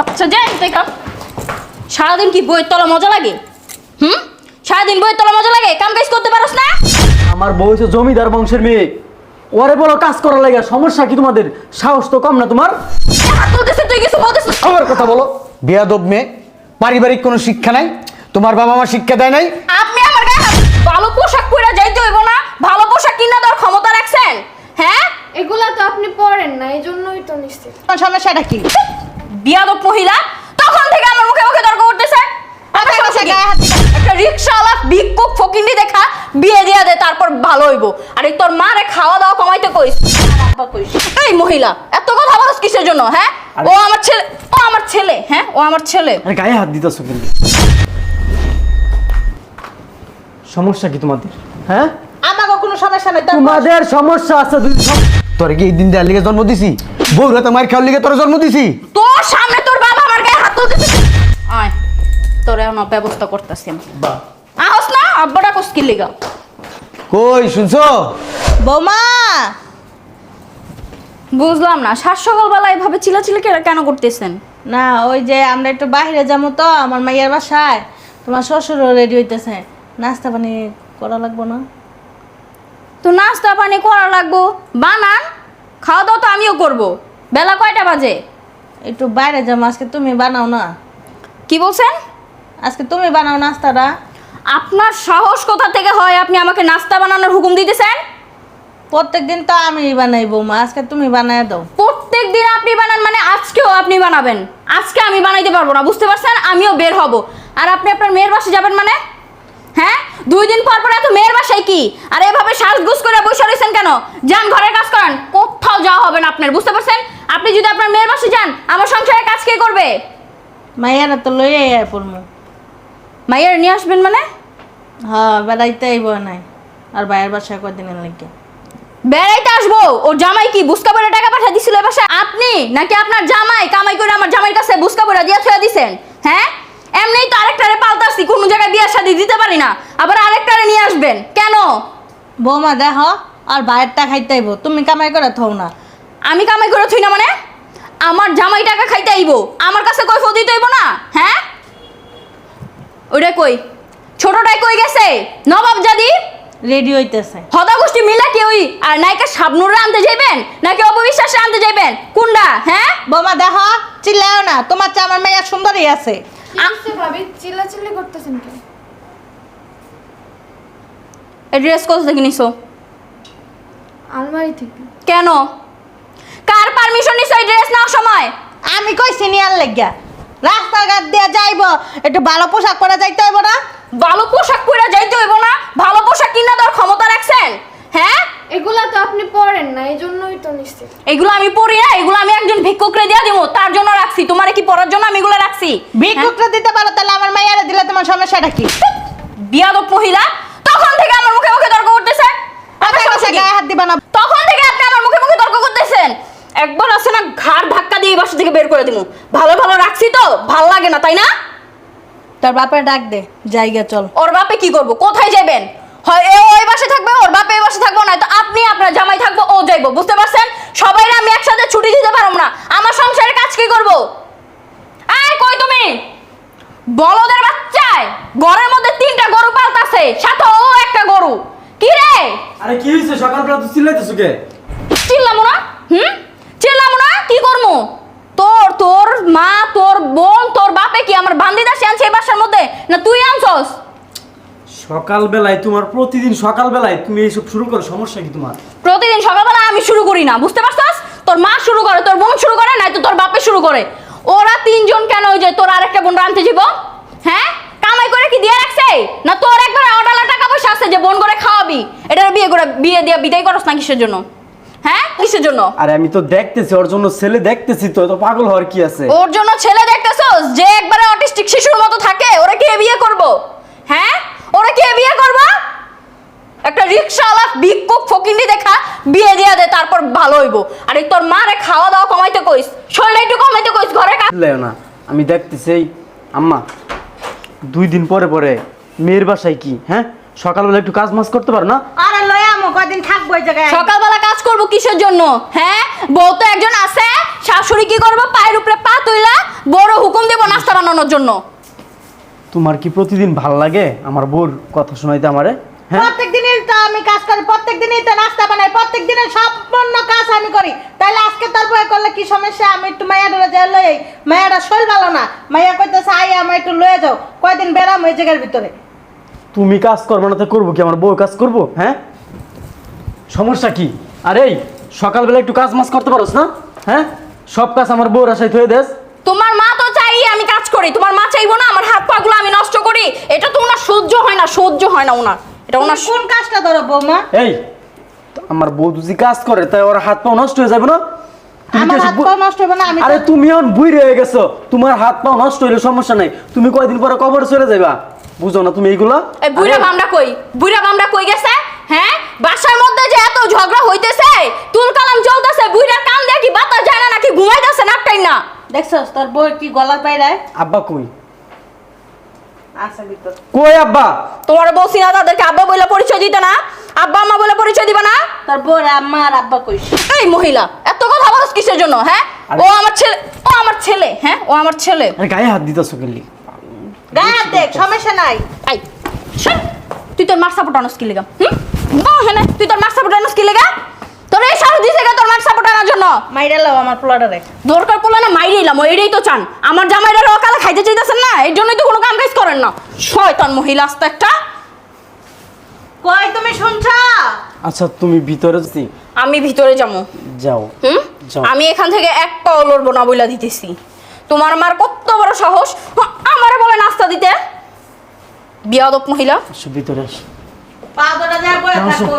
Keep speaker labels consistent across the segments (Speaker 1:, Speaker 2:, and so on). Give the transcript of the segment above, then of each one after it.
Speaker 1: আচ্ছা যাই তুই কাম সারাদিন কি বইয়ের তলা মজা লাগে? হুম? সারাদিন বইয়ের তলা মজা লাগে? কাম কাজ করতে পারোস না?
Speaker 2: আমার বউ হচ্ছে জমিদার বংশের মেয়ে। ওরে বলো কাজ করার লাগে সমস্যা কি তোমাদের? সাহস তো কম না তোমার?
Speaker 1: হাত তুলতেছিস তুই কিছু বলতেছিস
Speaker 2: আমার কথা বলো।
Speaker 3: বেয়াদব মেয়ে পারিবারিক কোনো শিক্ষা নাই তোমার বাবা মা শিক্ষা দেয় নাই।
Speaker 1: আপনি আমার গায়ে হাত- ভালো পোশাক পরে যাইতে হইব না? ভালো পোশাক কিনা দেওয়ার ক্ষমতা রাখছেন? হ্যাঁ?
Speaker 4: এগুলা তো আপনি পড়েন না এই জন্যই তো নিশ্চিত।
Speaker 5: সমস্যাটা কি?
Speaker 1: বিয়াদব মহিলা তখন থেকে আমার মুখে মুখে তর্ক করতেছে। সমস্যা একটা রিক্সাওয়ালা ভিক্ষুক ফকিন্দি দেখা বিয়ে দিয়া দে তারপর ভালো হইব। আর এই তোর মারে খাওয়া দাওয়া কমাইতে কইস। এই মহিলা এত কথা বলছ কিসের জন্য হ্যাঁ? ও আমার ছেলে ও আমার ছেলে হ্যাঁ? ও আমার ছেলে।
Speaker 2: আরে গায়ে হাত দিতেছো কিন্তু সমস্যা কি তোমাদের? হ্যাঁ?
Speaker 5: আমাকে কোনো সমস্যা নাই তোর
Speaker 2: তোমাদের সমস্যা আছে
Speaker 3: তোর কি এই দিন লিগে জন্ম দিছি? বউ তোমার মার খাওয়ার লিগে তোর জন্ম দিছি।
Speaker 1: তোর সামনে তোর বাবা আমার গায়ে হাত তুলতেছে। আয় তোর এখন ব্যবস্থা করতেছি আমি। আহস না আব্বাটা কস্কির লিগা?
Speaker 3: কই শুনছো?
Speaker 5: বৌমা!
Speaker 1: বুঝলাম না সাত সকালবেলা এভাবে চিলাচিলি কেন করতেছেন?
Speaker 5: না ওই যে আমরা একটু বাইরে যাব তো আমার মাইয়ের বাসায়। তোমার শ্বশুরও রেডি হইতেছে। নাস্তা পানি করা লাগবো না?
Speaker 1: তো নাস্তা পানি করা লাগবো। বানান খাওয়া দাওয়া তো আমিও করব। বেলা কয়টা বাজে?
Speaker 5: একটু বাইরে যাব আজকে তুমি বানাও না।
Speaker 1: কি বলছেন?
Speaker 5: আজকে তুমি বানাও নাস্তাটা।
Speaker 1: আপনার সাহস কোথা থেকে হয় আপনি আমাকে নাস্তা বানানোর হুকুম দিতেছেন?
Speaker 5: প্রত্যেক দিন তো আমি বানাই বৌমা আজকে তুমি বানায় দাও।
Speaker 1: প্রত্যেক দিন আপনি বানান মানে আজকেও আপনি বানাবেন। আজকে আমি বানাইতে পারব না বুঝতে পারছেন? আমিও বের হব। আর আপনি আপনার মেয়ের বাসায় যাবেন মানে? হ্যাঁ? দুই দিন পর পর এত মেয়ের বাসায় কি? আর এভাবে শ্বাসগুস করে বসে রয়েছেন কেন? যান ঘরের কাজ করেন। কোথাও যাওয়া হবে না আপনার বুঝতে পারছেন? আপনি যদি আপনার মেয়ের বাসায় যান আমার সংসারে কাজ কে করবে?
Speaker 5: মাইয়ারা তো লইয়াই আয় পড়মু।
Speaker 1: মাইয়ার নিয়ে আসবেন মানে?
Speaker 5: হ্যাঁ বেড়াইতে আইব নাই। আর বাইরের বাসায় কদিনের লাগে
Speaker 1: বেড়াইতে আসব। ওর জামাই কি বুসকা করে টাকা পাঠা দিছিল এ বাসায়? আপনি নাকি আপনার জামাই কামাই করে আমার জামাইয়ের কাছে বুসকা করে দিয়া থুয়া দিছেন? হ্যাঁ? এমনিই তো আরেকটারে পাল্টাছি কোনো জায়গায় বিয়ার শাদি দিতে পারি না। আবার আরেকটারে নিয়ে আসবেন। কেন?
Speaker 5: বৌমা দেখো আর বাইরেরটা খাইতে আইব। তুমি কামাই করে থও না।
Speaker 1: আমি কামাই করে থুই না মানে? আমার জামাই টাকা খাইতে আইবো। আমার কাছে কই ফদি তৈব না? হ্যাঁ? ওইটা কই? ছোটটাই কই গেছে? নবাব জাদি?
Speaker 5: রেডি হইতেছে।
Speaker 1: হদা গোষ্ঠী মিলা কি ওই? আর নায়িকা শাবনুরে আনতে যাইবেন? নাকি অপবিশ্বাসে আনতে যাইবেন? কোনটা হ্যাঁ?
Speaker 5: বৌমা দেখো চিল্লাও না। তোমার চেয়ে আমার মেয়ে সুন্দরই আছে।
Speaker 4: কি হচ্ছে ভাবি? চিল্লাচিল্লি করতেছেন কেন?
Speaker 1: এই ড্রেস কোথা থেকে নিছো?
Speaker 4: আলমারি থেকে।
Speaker 1: কেন? পারমিশন নিছো এই ড্রেস নেওয়ার সময়?
Speaker 5: আমি কইছি নিয়ার লাগিয়া? রাস্তাঘাট দিয়ে যাইব একটু ভালো পোশাক পরে যাইতে হইব না?
Speaker 1: ভালো পোশাক পরে যাইতে হইব না ভালো পোশাক কিনা দেওয়ার ক্ষমতা রাখছেন? হ্যাঁ?
Speaker 4: এগুলা তো আপনি পড়েন না এই জন্যই তো নিশ্চিত
Speaker 1: এগুলো আমি পরি না এগুলো আমি একজন ভিক্ষুকরে দিয়ে দিব তার জন্য রাখছি। তোমারে কি পরার জন্য আমি এগুলো রাখছি?
Speaker 5: ভিক্ষুকরা দিতে পারো তাহলে আমার মেয়েরা দিলে তোমার সমস্যাটা কি?
Speaker 1: বিয়াদব মহিলা তখন থেকে আমার মুখে মুখে তর্ক করতেছে। আপনার
Speaker 5: আমার
Speaker 1: সমস্যা
Speaker 5: গায়ে হাত দিবা না।
Speaker 1: তখন থেকে আপনি আমার মুখে মুখে তর্ক করতেছেন? একবার আছে না ঘাড় ধাক্কা দিয়ে এই বাসা থেকে বের করে দিব ভালো ভালো রাখছি তো ভালো লাগে না তাই না?
Speaker 5: তোর বাপের ডাক দে জায়গা চল।
Speaker 1: ওর বাপে কি করব? কোথায় যাবেন হয় এ ওই বাসে থাকবে ওর বাপে এই বাসে থাকব না তো আপনি আপনার জামাই থাকব ও যাইবো বুঝতে পারছেন? সবাই আমি একসাথে ছুটি দিতে পারব না। আমার সংসারের কাজ কি করব? আয় কই তুমি? বলদের বাচ্চায় ঘরের মধ্যে তিনটা গরু পালতাছে সাথে ও একটা গরু। কি রে?
Speaker 2: আরে কি হয়েছে সকালবেলা তো চিল্লাইতেছো কে?
Speaker 1: চিল্লামো না হুম? চিল্লামো না কি করব তোর তোর মা তোর বোন তোর বাপে কি আমার বান্দি দাসী আনছে এই বাসার মধ্যে? না তুই আনছস?
Speaker 2: সকালবেলায় তোমার প্রতিদিন সকালবেলায় তুমি এইসব শুরু করো সমস্যা কি তোমার?
Speaker 1: প্রতিদিন সকালবেলা আমি শুরু করি না বুঝতে পারছস? তোর মা শুরু করে তোর বোন শুরু করে নাই তো তোর বাপে শুরু করে। ওরা তিনজন কেন ওই যে তোর আরেকটা বোন আনতে যাব হ্যাঁ? কামাই করে কি দিয়ে রাখছে? না তোর একবার অডালা টাকা পয়সা আছে যে বোন করে খাওয়াবি? এটা বিয়ে করে বিয়ে দিয়ে বিদায় করস না কিসের জন্য? হ্যাঁ? কিসের জন্য?
Speaker 2: আরে আমি তো দেখতেছি ওর জন্য ছেলে দেখতেছি তো তো পাগল হওয়ার কি আছে?
Speaker 1: ওর জন্য ছেলে দেখতেছস? যে একবারে অটিস্টিক শিশুর মতো থাকে ওরা কি বিয়ে করব? হ্যাঁ? ওরা কি বিয়ে করব? একটা রিক্সাওয়ালা ভিক্ষুক ফকিন্দি দেখা বিয়ে দিয়ে দে তারপর ভালো হইব। আর তোর মারে খাওয়া দাওয়া কমাইতে কইস শরীরটা একটু কমাইতে কইস ঘরে কাজ
Speaker 2: না আমি দেখতেছি আম্মা দুই দিন পরে পরে মেয়ের বাসায় কি হ্যাঁ? সকালবেলা একটু কাজ মাস করতে পারো না?
Speaker 5: আরে কয়দিন থাকব এই জায়গায়?
Speaker 1: সকালবেলা কাজ করব কিসের জন্য? হ্যাঁ? বউ তো একজন আছে শাশুড়ি কি করব? পায়ের উপরে পা তুইলা বড় হুকুম দেবো নাস্তা বানানোর জন্য।
Speaker 2: তোমার কি প্রতিদিন ভালো লাগে? আমার বোর কথা শোনাইতে আমারে? হ্যাঁ?
Speaker 5: প্রত্যেক দিনই তো আমি কাজ করি প্রত্যেক দিনই তো নাস্তা বানাই প্রত্যেক দিনের সম্পূর্ণ কাজ আমি করি। তাহলে আজকে তোর বই করলে কি সমস্যা? আমি একটু মায়াটা যাই লই মায়াটা শৈল ভালো না। মাইয়া কইতেছে আই আমার একটু লয়ে যাও। কয়দিন বেড়াম ওই জায়গার ভিতরে?
Speaker 2: তুমি কাজ করব না তো করব কি? আমার বউ কাজ করব? হ্যাঁ? সমস্যা কি? আরে এই সকালবেলা একটু কাজ মাস করতে পারোস না? হ্যাঁ? সব কাজ আমার বউর আশায় থয়ে দেস।
Speaker 1: তোমার মা তো চাই আমি কাজ করি তোমার মা চাইব না আমার হাত পাগুলো আমি নষ্ট করি। এটা তো ওনার সহ্য হয় না সহ্য হয় না ওনার। এটা ওনার
Speaker 5: কোন কাজটা ধরো বৌমা?
Speaker 2: এই আমার বউ যদি কাজ করে তাই ওর হাত পা নষ্ট হয়ে যাবে না? তুমি
Speaker 5: আমার
Speaker 2: কি
Speaker 5: হাত পা নষ্ট হবে না আমি
Speaker 2: আরে তুমি এখন বুড়ি হয়ে গেছো। তোমার হাত পা নষ্ট হইলে সমস্যা নাই। তুমি কয়দিন পরে কবরে চলে যাবা বুঝো না তুমি এইগুলো
Speaker 1: এই বুড়া বামরা কই? বুড়া বামরা কই গেছে হ্যাঁ বাসার মধ্যে যে এত ঝগড়া হইতেছে তুল কালাম চলতেছে বুড়ার কান দিয়ে কি বাতাস যায় না নাকি ঘুমাইতেছে নাকটাই না
Speaker 5: দেখছস তোর বই কি গলার পায়রায়?
Speaker 2: আব্বা কই?
Speaker 5: আছে ভিতর
Speaker 2: কই আব্বা?
Speaker 1: তোমার বলছি না তাদেরকে আব্বা বলে পরিচয় দিতে না? আব্বা আম্মা বলে পরিচয় দিবে না?
Speaker 5: তোর বউর আম্মা আর আব্বা কইস।
Speaker 1: এই মহিলা এত কথা বলছ কিসের জন্য হ্যাঁ? ও আমার ছেলে ও আমার ছেলে হ্যাঁ? ও আমার ছেলে।
Speaker 2: আরে গায়ে হাত দিতেছো গেলি
Speaker 5: গায়ে হাত দেখ সমস্যা নাই।
Speaker 1: আই শোন তুই তোর মার সাপোর্ট কি লেগা? হুম? তুই তোর মার সাপোর্ট আনস কি লেগা? তোর এই সাহস দিছে কে তোর মার সাপোর্ট আনার জন্য।
Speaker 5: মাইরা লাও আমার পোলাডারে
Speaker 1: দরকার পড়লে না মাইরে এলাম এটাই তো চান। আমার জামাইরা অকালে খাইতে চাইতেছেন না এর জন্যই তো কোনো কাম কাজ করেন না। শয়তান মহিলা আস্তে একটা।
Speaker 5: কই তুমি শুনছ?
Speaker 2: আচ্ছা তুমি ভিতরে যদি
Speaker 1: আমি ভিতরে যাব।
Speaker 2: যাও।
Speaker 1: হুম?
Speaker 2: যাও।
Speaker 1: আমি এখান থেকে এক পাও লড়বো না বইলা দিতেছি। তোমার মার কত বড় সাহস। আমারে বলে নাস্তা দিতে। বিয়াদব মহিলা।
Speaker 2: আসো ভিতরে আসো
Speaker 5: পা ধরা যায়
Speaker 2: নমস্কার।
Speaker 5: থাকো।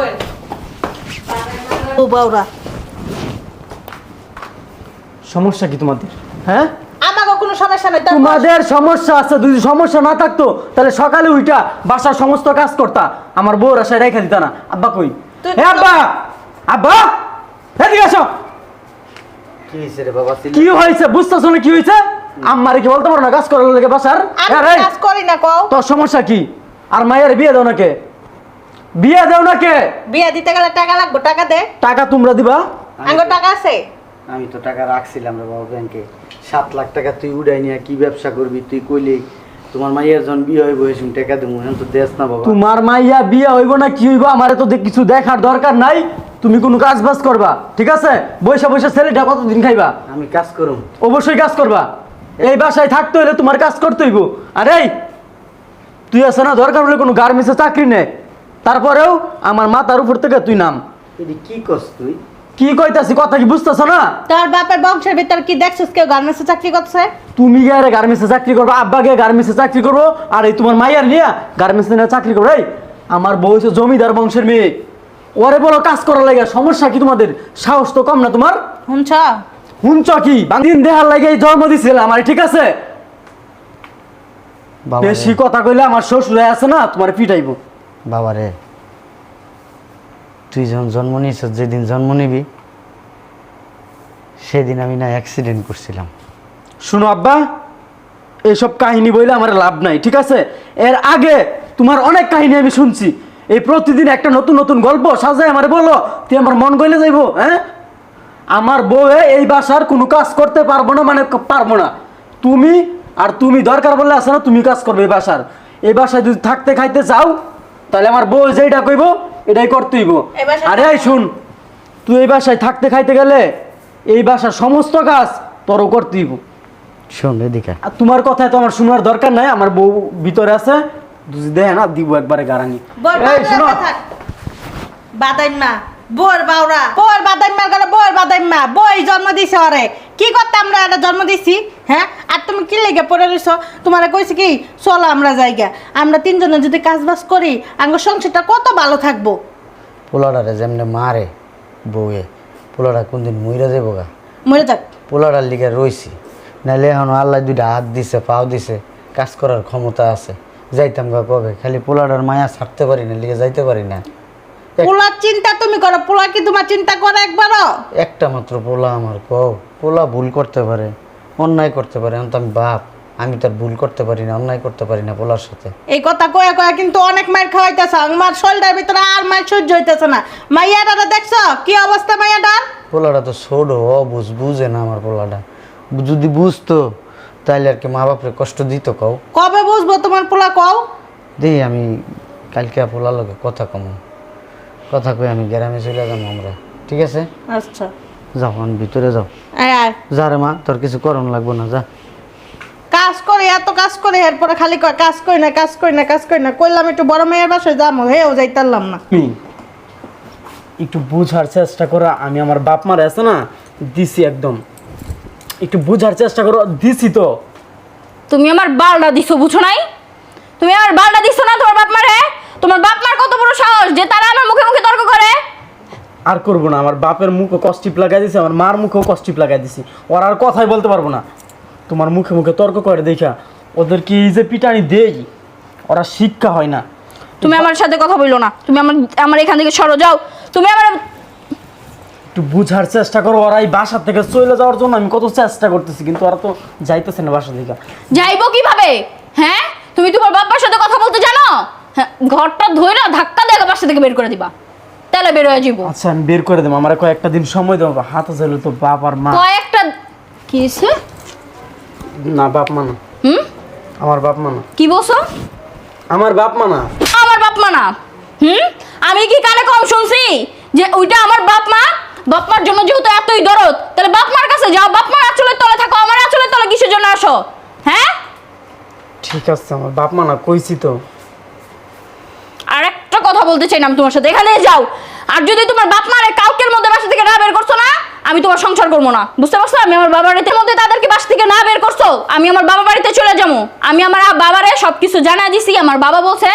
Speaker 5: ও বাউরা।
Speaker 2: সমস্যা কি তোমাদের? হ্যাঁ?
Speaker 5: আমাকে কোনো সমস্যা নাই তোর
Speaker 2: তোমাদের সমস্যা আছে যদি সমস্যা না থাকতো তাহলে সকালে উইটা বাসার সমস্ত কাজ করতা আমার রেখা দিতা না। আব্বা কই?
Speaker 5: তুই-
Speaker 2: হে আব্বা! আব্বা! এদিকে আসো!
Speaker 6: কি হয়েছে রে বাবা
Speaker 2: কি হয়েছে বুঝতেছো না কি হয়েছে আম্মারে কি বলতে পারো না কাজ করার লেগে বাসার?
Speaker 5: আমি
Speaker 2: হ্যাঁ রে,
Speaker 5: কাজ করি না কও।
Speaker 2: তোর সমস্যা কি? আর মায়ের বিয়ে দাও নাকে? বিয়ে দাও না কে?
Speaker 5: বিয়া দিতে গেলে টাকা লাগবে টাকা দে।
Speaker 2: টাকা তোমরা দিবা?
Speaker 5: আঙ্গুর টাকা আছে?
Speaker 6: আমি তো টাকা রাখছিলাম রে বাবা ব্যাংকে সাত লাখ টাকা তুই উড়াই নিয়ে কি ব্যবসা করবি তুই কইলি তোমার মাইয়ের জন বিয়ে হইব এসে টাকা দেবো এখন তো দেশ না বাবা।
Speaker 2: তোমার মাইয়া বিয়ে হইব না কি হইব? আমারে তো দে- কিছু দেখার দরকার নাই। তুমি কোনো কাজ বাজ করবা ঠিক আছে? বৈশা বৈশা ছেলেটা কতদিন খাইবা?
Speaker 6: আমি কাজ করুম।
Speaker 2: অবশ্যই কাজ করবা। এই বাসায় থাকতে হলে তোমার কাজ করতে হইব। আরে এই, তুই আছে না দরকার হলে কোনো গার্মেন্টসে চাকরি নে। তারপরেও আমার মাথার উপর থেকে তুই নাম।
Speaker 6: এটি কি করছ তুই?
Speaker 2: কি কইতাছি কথা কি বুঝতেছ না?
Speaker 5: তোর বাপের বংশের ভিতর কি দেখছিস কেউ গার্মেন্টসে চাকরি করছে?
Speaker 2: তুমি গিয়ে গার্মেন্টসে চাকরি করব আব্বা গিয়ে গার্মেন্টসে চাকরি করব আর এই তোমার মাইয়ার নিয়ে গার্মেন্টসে নিয়ে চাকরি করব। এই আমার বউ হচ্ছে জমিদার বংশের মেয়ে। ওরে বলো কাজ করার লাগে সমস্যা কি তোমাদের? সাহস তো কম না তোমার?
Speaker 5: শুনছ?
Speaker 2: হুঞ্চ কি? দিন দেহার লাগে এই জন্ম দিছিল আমার ঠিক আছে? বেশি কথা কইলে আমার শ্বশুর আছে না তোমার পিটাইবো।
Speaker 6: বাবা রে তুই যখন জন্ম নিয়েছ যেদিন জন্ম নিবি, সেদিন আমি না অ্যাক্সিডেন্ট করছিলাম।
Speaker 2: শুনো আব্বা এইসব কাহিনী বইলে আমার লাভ নাই, ঠিক আছে? এর আগে তোমার অনেক কাহিনী আমি শুনছি। এই প্রতিদিন একটা নতুন নতুন গল্প সাজায় আমার বলো, তুই আমার মন গইলে যাইবো হ্যাঁ? আমার বউয়ে এই বাসার কোনো কাজ করতে পারব না মানে পারব না। তুমি আর তুমি দরকার বললে আছে না, তুমি কাজ করবে এই বাসার। এই বাসায় যদি থাকতে খাইতে চাও তাহলে আমার বউ যেইটা কইব এটাই করতে হইব
Speaker 5: এই বাসায়
Speaker 2: আরে আই শুন তুই এই বাসায় থাকতে খাইতে গেলে এই বাসার সমস্ত কাজ তোরও করতে হইব
Speaker 6: শোন এদিকে
Speaker 2: আর তোমার কথায় তো আমার শোনার দরকার নাই আমার বউ ভিতরে আছে দুজি দেয় না দিব একবারে গারানি। এই শোনো।
Speaker 5: বাদাইমা বোর বাউরা। বোর বাদাইমা গেল বোর বাদাইমা বই জন্ম দিছে ওরে। কি করতে আমরা এটা জন্ম দিছি হ্যাঁ? আর তুমি কি লেগে পড়ে রইছ? তোমার কইছি কি চলো আমরা জায়গা। আমরা তিনজনে যদি কাজ বাজ করি আঙ্গ সংসারটা কত ভালো থাকব?
Speaker 6: পোলাডারে যেমনি মারে বউয়ে পোলাডা কোনদিন মইরা যাব গা?
Speaker 5: মরে যাক।
Speaker 6: পোলাডার লিগে রইছি। নাহলে এখন আল্লাহ দুইটা হাত দিছে পাও দিছে কাজ করার ক্ষমতা আছে। যাইতাম গা কবে? খালি পোলাডার মায়া ছাড়তে পারি না লিগে যাইতে পারি না।
Speaker 5: পোলার চিন্তা তুমি করো পোলা কি তোমার চিন্তা করে একবারও?
Speaker 6: একটা মাত্র পোলা আমার কও। পোলা ভুল করতে পারে অন্যায় করতে পারে এখন তো আমি বাপ আমি তার ভুল করতে পারি না অন্যায় করতে পারি না পোলার সাথে।
Speaker 5: এই কথা কয়ে কয়ে কিন্তু অনেক মায়ের খাওয়াইতেছে আমার শরীরের ভিতরে আর মায়ের সহ্য হইতেছে না। মাইয়াটা দেখছ? কি অবস্থা মাইয়াটার?
Speaker 6: পোলাটা তো ছোট বুঝ বুঝে না আমার পোলাটা। যদি বুঝতো তাহলে আর কি মা বাপরে কষ্ট দিত কও।
Speaker 5: কবে বুঝব তোমার পোলা কও?
Speaker 6: দিই আমি কালকে পোলার লোকে কথা কম। কথা কই আমি গ্রামে চলে যাব আমরা। ঠিক আছে?
Speaker 5: আচ্ছা।
Speaker 6: যাও আমি ভিতরে যাও।
Speaker 5: আয় আয়।
Speaker 6: যা রে মা তোর কিছু করণ লাগবো না যা।
Speaker 5: কাজ করে এত কাজ করে এরপরে খালি কয় কাজ করি না কাজ করি না কাজ করি না। কইলাম একটু বড় মেয়ের বাসায় যাব হেও যাইতারলাম না।
Speaker 2: তুমি একটু বুঝার চেষ্টা করো আমি আমার বাপ মার আছে না দিছি একদম। একটু বুঝার চেষ্টা করো দিছি তো।
Speaker 1: তুমি আমার বালটা দিছো বুঝো নাই? তুমি আমার বালটা দিছো না তোমার বাপ মারে? তোমার বাপ মার কত বড় সাহস যে তারা আমার মুখে মুখে তর্ক করে
Speaker 2: আর করব না। আমার বাপের মুখও কষ্টিপ লাগাই দিছি আমার মার মুখেও কষ্টিপ লাগাই দিছি। ওরা আর কথাই বলতে পারব না। তোমার মুখে মুখে তর্ক করে দেখা। ওদেরকে এই যে পিটানি দেই? ওরা শিক্ষা হয় না।
Speaker 1: তুমি আমার সাথে কথা বলল না। তুমি আমার আমার এখান থেকে সরো যাও। তুমি আমার
Speaker 2: একটু বুঝার চেষ্টা করো। ওরা এই বাসা থেকে চলে যাওয়ার জন্য আমি কত চেষ্টা করতেছি কিন্তু ওরা তো যাইতেছে না বাসা থেকে।
Speaker 1: যাইবো কীভাবে? হ্যাঁ? তুমি তোমার বাবার সাথে কথা বলতে জানো? হ্যাঁ ঘরটা ধরে না ধাক্কা দিয়ে বাসা থেকে বের করে দিবা। তাহলে বের হয়ে যাব
Speaker 2: আচ্ছা আমি বের করে দেবো আমার কয়েকটা দিন সময় দেবো। হাতে চাইলে তো বাপ আর মা।
Speaker 1: কয়েকটা কি হয়েছে?
Speaker 2: না বাপ মা না।
Speaker 1: হুম?
Speaker 2: আমার বাপ মা না।
Speaker 1: কি বলছো?
Speaker 2: আমার বাপ মা না।
Speaker 1: আমার বাপ মা না। হুম? আমি কি কানে কম শুনছি? যে ওইটা আমার বাপ মা? বাপ মার জন্য যেহেতু এতই দরদ তাহলে বাপ মার কাছে যাও। বাপ মার আঁচলের তলে থাকো আমার আঁচলের তলে কিসের জন্য আসো? হ্যাঁ?
Speaker 2: ঠিক আছে আমার বাপ মা না কইছি তো।
Speaker 1: আর একটা কথা বলতে চাই না আমি তোমার সাথে। এখানে যাও। আর যদি তোমার বাপ মারে কাউকের মধ্যে বাসা থেকে না বের করছ না, আমি তোমার সংসার করব না। বুঝতে পারছ? আমি আমার বাবার বাড়িতে মধ্যে তাদেরকে বাসা থেকে না বের করছ। আমি আমার বাবা বাড়িতে চলে যাব। আমি আমার বাবারে সব কিছু জানা দিছি, আমার বাবা বলছে,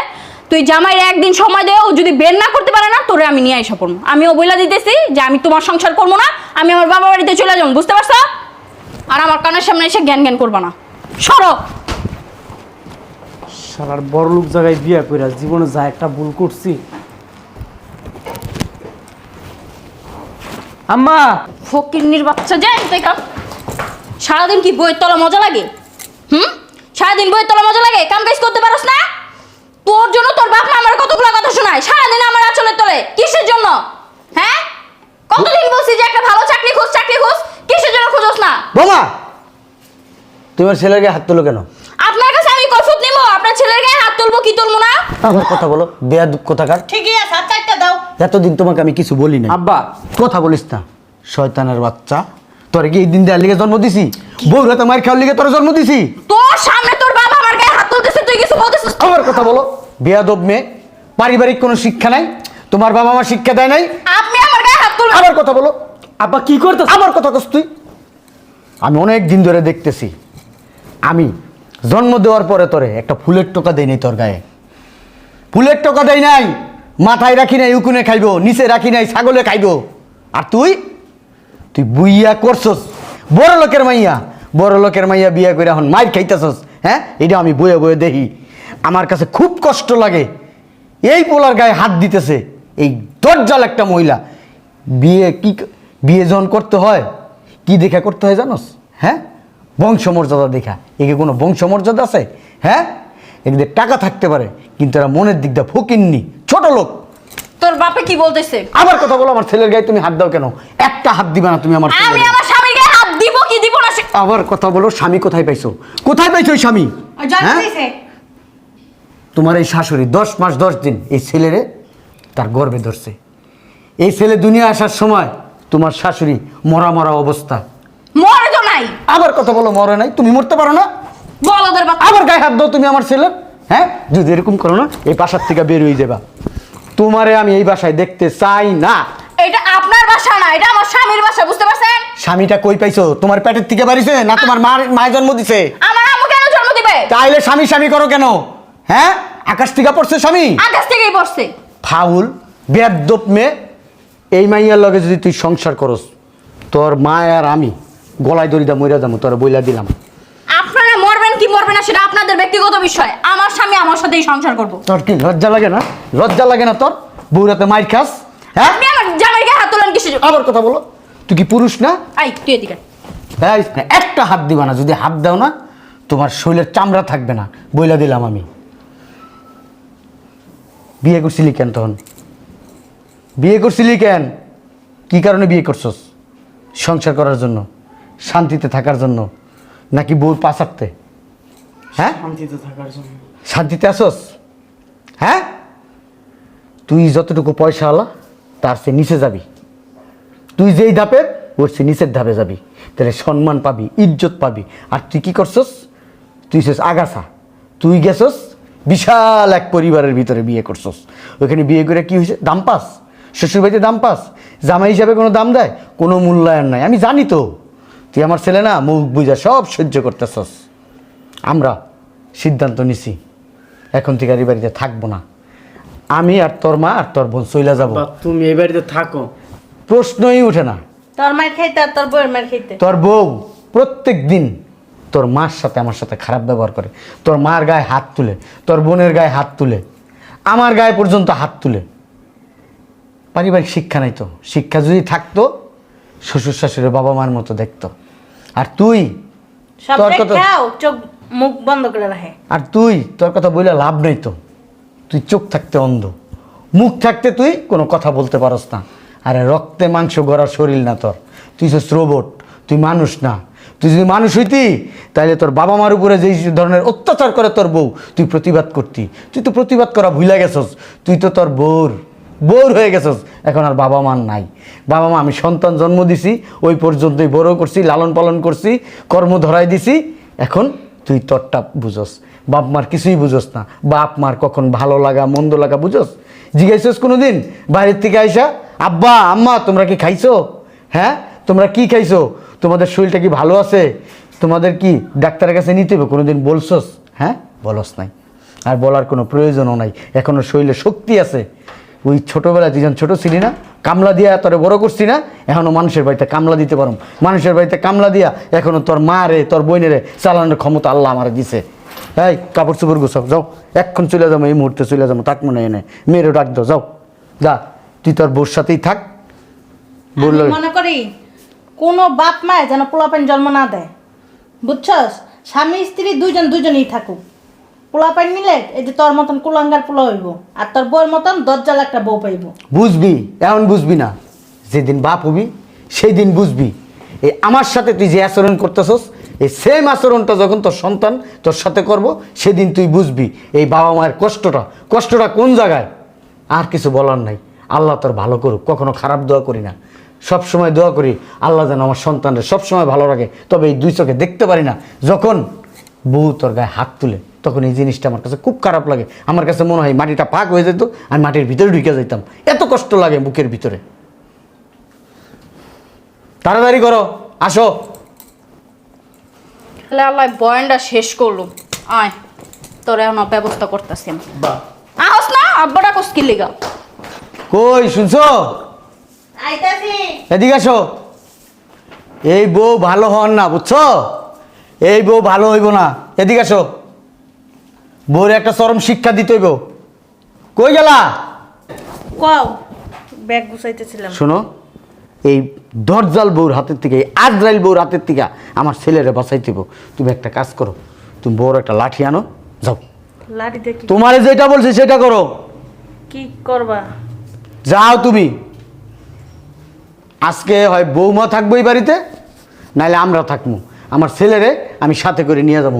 Speaker 1: তুই জামাইরে একদিন সময় দে, ও যদি বের না করতে পারে না, তোরে আমি নিয়ে আইসা পড়ব। আমিও বইলা দিতেছি যে আমি তোমার সংসার করব না, আমি আমার বাবা বাড়িতে চলে যাব। বুঝতে পারছ? আর আমার কানের সামনে এসে জ্ঞান জ্ঞান করবা না। সরো।
Speaker 2: শালার বড় লোক জায়গায় বিয়ে করে জীবনে যা একটা ভুল করছি। আম্মা!
Speaker 1: ফকিরনির বাচ্চা যাই তাই কাম সারাদিন কি বইয়ের তলা মজা লাগে? হুম? সারাদিন বইয়ের তলা মজা লাগে? কাম কাজ করতে পারোস না? তোর জন্য তোর বাপ মা আমার কতগুলো কথা শোনায়? সারাদিন আমার আঁচলের তলে। কিসের জন্য? হ্যাঁ? কতদিন বলছি যে একটা ভালো চাকরি খোঁজ চাকরি খোঁজ? কিসের জন্য খোঁজোস না?
Speaker 6: বোমা তোমার ছেলের গায়ে হাত তুলো কেন
Speaker 1: আপনার কাছে আমি কফত নিবো আপনার ছেলের গায়ে হাত তুলবো কি তুলবো না?
Speaker 6: আবার কথা বলো বেয়াদ কোথাকার?
Speaker 5: ঠিকই আছে আর চারটা দাও।
Speaker 6: এতদিন তোমাকে আমি কিছু বলি না
Speaker 2: আব্বা।
Speaker 6: কথা বলিস না। শয়তানের বাচ্চা তোর কি এই দিন দেওয়ার লিগে জন্ম দিছি? বউ রাতে মায়ের খাওয়ার লিগে তোর জন্ম দিছি?
Speaker 1: তোর সামনে তোর বাবা আমার গায়ে হাত তুলতেছে তুই কিছু বলতেছিস?
Speaker 6: আবার কথা বলো বেয়াদব মেয়ে পারিবারিক কোনো শিক্ষা নাই তোমার বাবা মা শিক্ষা দেয় নাই?
Speaker 1: আপনি আমার গায়ে হাত তুলবেন।
Speaker 6: আবার কথা বলো।
Speaker 2: আব্বা কি করতে
Speaker 6: আবার কথা কস তুই। আমি অনেক দিন ধরে দেখতেছি। আমি জন্ম দেওয়ার পরে তোরে একটা ফুলের টোকা দেই নাই তোর গায়ে। ফুলের টোকা দেয় নাই, মাথায় রাখি নাই, উকুনে খাইবো, নিচে রাখি নাই, ছাগলে খাইবো। আর তুই? তুই বুইয়া করছস। বড় লোকের মাইয়া, বড় লোকের মাইয়া বিয়া করে এখন মাইর খাইতেছস হ্যাঁ? এটা আমি বয়ে বয়ে দেখি। আমার কাছে খুব কষ্ট লাগে। এই পোলার গায়ে হাত দিতেছে, এই দরজাল একটা মহিলা। বিয়ে কি বিয়ে যখন করতে হয়, কি দেখা করতে হয় জানোস? হ্যাঁ? বংশমর্যাদা দেখা। একে কোনো বংশমর্যাদা আছে? হ্যাঁ? এদের টাকা থাকতে পারে কিন্তু এরা মনের দিকটা ফকিননি ছোট লোক।
Speaker 1: তোর বাপে কি বলতেছে?
Speaker 6: আবার কথা বলো আমার ছেলের গায়ে তুমি হাত দাও কেন? একটা হাত দিবে না তুমি আমার
Speaker 1: আমি আমার স্বামীর গায়ে হাত দিব কি দিব না
Speaker 6: আবার কথা বলো স্বামী কোথায় পাইছো? কোথায় পাইছো ওই স্বামী? হ্যাঁ? তোমার এই শাশুড়ি দশ মাস দশ দিন এই ছেলেরে তার গর্বে ধরছে। এই ছেলে দুনিয়া আসার সময় তোমার শাশুড়ি মরা মরা অবস্থা।
Speaker 1: নাই।
Speaker 6: আবার কথা বলো মরে নাই। তুমি মরতে পারো না।
Speaker 1: বলদের বাচ্চা
Speaker 6: আবার গায়ে হাত দাও তুমি আমার ছেলের। হ্যাঁ? যদি এরকম করো না এই বাসার থেকে বের হয়ে যাবা। তোমারে আমি এই বাসায় দেখতে চাই না।
Speaker 1: এটা আপনার বাসা না এটা আমার স্বামীর বাসা বুঝতে পারছেন?
Speaker 6: স্বামীটা কই পাইছো? তোমার পেটের থেকে বাড়িছে না তোমার মার মায়ের জন্ম দিছে?
Speaker 1: আমার আম্মু কেন জন্ম দিবে?
Speaker 6: তাইলে স্বামী স্বামী করো কেন? হ্যাঁ? আকাশ থেকে পড়ছে স্বামী?
Speaker 1: আকাশ থেকেই পড়ছে।
Speaker 6: ফাউল বেদপ মেয়ে। এই মাইয়ার লগে যদি তুই সংসার করস তোর মা আর আমি গলায় দড়িদা মইরা যাব তোর বইলা দিলাম।
Speaker 1: আপনারা মরবেন কি মরবেন না সেটা আপনাদের ব্যক্তিগত বিষয়। আমার স্বামী আমার সাথেই সংসার করব।
Speaker 6: তোর কি লজ্জা লাগে না? লজ্জা লাগে না তোর? বউরাতে মাইর খাস হ্যাঁ?
Speaker 1: আপনি আমার গায়ে হাত তোলেন কিসের জন্য?
Speaker 6: আবার কথা বলো। তুই কি পুরুষ না?
Speaker 1: আই তুই এদিকে আয়।
Speaker 6: এই, একটা হাত দিবা না যদি হাত দাও না তোমার শরীরের চামড়া থাকবে না। বইলা দিলাম আমি। বিয়ে করছিলি কেন তখন? বিয়ে করছিলি কেন? কি কারণে বিয়ে করছস সংসার করার জন্য? শান্তিতে থাকার জন্য? নাকি বউর পাশাতে হ্যাঁ?
Speaker 2: শান্তিতে থাকার জন্য।
Speaker 6: শান্তিতে আসস? হ্যাঁ? তুই যতটুকু পয়সা পয়সাওয়ালা তার সে নিচে যাবি। তুই যেই ধাপের ওর সে নিচের ধাপে যাবি। তাহলে সম্মান পাবি ইজ্জত পাবি। আর তুই কি করছস? তুই শেষ আগাছা। তুই গেছস বিশাল এক পরিবারের ভিতরে বিয়ে করছস। ওখানে বিয়ে করে কি হয়েছে? দাম পাস? শ্বশুরবাড়িতে দাম পাস? জামাই হিসাবে কোনো দাম দেয়? কোনো মূল্যায়ন নাই। আমি জানি তো। তুই আমার ছেলে না মুখ বুঝা সব সহ্য করতেছস। আমরা সিদ্ধান্ত নিছি এখন থেকে আর এই বাড়িতে থাকব না। আমি আর তোর মা আর তোর বোন চইলা যাব।
Speaker 2: বা তুমি এই বাড়িতে থাকো।
Speaker 6: প্রশ্নই উঠে না।
Speaker 5: তোর মার খাইতে আর তোর বউয়ের মার খাইতে?
Speaker 6: তোর বউ প্রত্যেক দিন তোর মার সাথে আমার সাথে খারাপ ব্যবহার করে। তোর মার গায়ে হাত তুলে তোর বোনের গায়ে হাত তুলে আমার গায়ে পর্যন্ত হাত তুলে। পারিবারিক শিক্ষা নাই তো। শিক্ষা যদি থাকতো শ্বশুর শাশুড়ি বাবা মার মতো দেখতো। আর তুই?
Speaker 5: সব
Speaker 6: তোর কথা
Speaker 5: চোখ মুখ বন্ধ করে রাখে।
Speaker 6: আর তুই? তোর কথা বলে লাভ নেই তো। তুই চোখ থাকতে অন্ধ। মুখ থাকতে তুই কোনো কথা বলতে পারস না। আরে রক্তে মাংস গড়া শরীর না তোর। তুই হচ্ছে রোবট তুই মানুষ না। তুই যদি মানুষ হইতি তাহলে তোর বাবা মার উপরে যেই ধরনের অত্যাচার করে তোর বউ তুই প্রতিবাদ করতি। তুই তো প্রতিবাদ করা ভুলে গেছস। তুই তো তোর বউর। বোর হয়ে গেছস। এখন আর বাবা মার নাই। বাবা মা, আমি সন্তান জন্ম দিছি, ওই পর্যন্তই বড় করছি, লালন পালন করছি, কর্ম ধরাই দিছি। এখন তুই তোরটা বুঝস। বাপ মার কিছুই বুঝস না। বাপ মার কখন ভালো লাগা, মন্দ লাগা বুঝস? জিজ্ঞাসস কোনো দিন বাইরের থেকে আইসা, আব্বা, আম্মা, তোমরা কি খাইছো? হ্যাঁ তোমরা কি খাইছো? তোমাদের শরীরটা কি ভালো আছে? তোমাদের কি ডাক্তারের কাছে নিতে হবে? কোনো দিন বলছস? হ্যাঁ বলস নাই। আর বলার কোনো প্রয়োজনও নাই। এখনও শরীরে শক্তি আছে। ওই ছোটোবেলায় যখন ছোটো ছিলি না কামলা দিয়া তোরে বড় করছি না এখনও মানুষের বাড়িতে কামলা দিতে পারো। মানুষের বাড়িতে কামলা দিয়া এখনও তোর মা রে তোর বোনেরে চালানোর ক্ষমতা আল্লাহ আমার দিছে। এই কাপড় চোপড় গুছাও যাও এক্ষণ চলে যাব এই মুহূর্তে চলে যাব তাক মনে এনে মেয়েরও ডাক দাও যাও যা তুই তোর বউর সাথেই থাক। বলল
Speaker 5: মনে করি কোনো বাপ মায় যেন পোলাপান জন্ম না দেয়। বুঝছস? স্বামী স্ত্রী দুইজন দুজনেই থাকুক। পোলাপান নিলে এই যে তোর মতন কুলাঙ্গার পোলা হইব, আর তোর বউর মতন দজ্জাল একটা বউ পাইব।
Speaker 6: বুঝবি, এমন বুঝবি না। যেদিন বাপ হবি সেই দিন বুঝবি। এই আমার সাথে তুই যে আচরণ করতেছস, এই সেম আচরণটা যখন তোর সন্তান তোর সাথে করব, সেদিন তুই বুঝবি এই বাবা মায়ের কষ্টটা। কষ্টটা কোন জায়গায়? আর কিছু বলার নাই। আল্লাহ তোর ভালো করুক, কখনো খারাপ দোয়া করি না। সব সময় দোয়া করি, আল্লাহ যেন আমার সন্তানের সব সময় ভালো রাখে। তবে এই দুই চোখে দেখতে পারি না, যখন বউ তোর গায়ে হাত তুলে তখন এই জিনিসটা আমার কাছে খুব খারাপ লাগে। আমার কাছে মনে হয় মাটিটা পাক হয়ে যেত আমি মাটির ভিতরে ঢুকে যেতাম এত কষ্ট লাগে বুকের ভিতরে। তাড়াতাড়ি করো আসো।
Speaker 1: তাহলে আল্লাহ বয়ানটা শেষ করল। আয় তোর এখন ব্যবস্থা করতেছি আমি। আহস না আব্বাটা কস্কির লিগা?
Speaker 6: কই শুনছো?
Speaker 5: আইতাছি।
Speaker 6: এদিকে আসো। এই বউ ভালো হন না বুঝছ? এই বউ ভালো হইব না। এদিকে আসো। বউর একটা চরম শিক্ষা দিতে হইব। কই গেলা?
Speaker 5: কও ব্যাগ গুছাইতেছিলাম।
Speaker 6: শোনো এই দরজাল বউর হাতের থেকে এই আজরাইল বউর হাতের থেকে আমার ছেলেরে বাঁচাইতে হইব। তুমি একটা কাজ করো তুমি বউর একটা লাঠি আনো যাও।
Speaker 5: লাড়ি দেখি
Speaker 6: তোমারে যেটা বলছে সেটা করো।
Speaker 5: কি করবা?
Speaker 6: যাও তুমি। আজকে হয় বৌমা থাকব এই বাড়িতে নাহলে আমরা থাকব আমার ছেলেরে আমি সাথে করে নিয়ে যাব।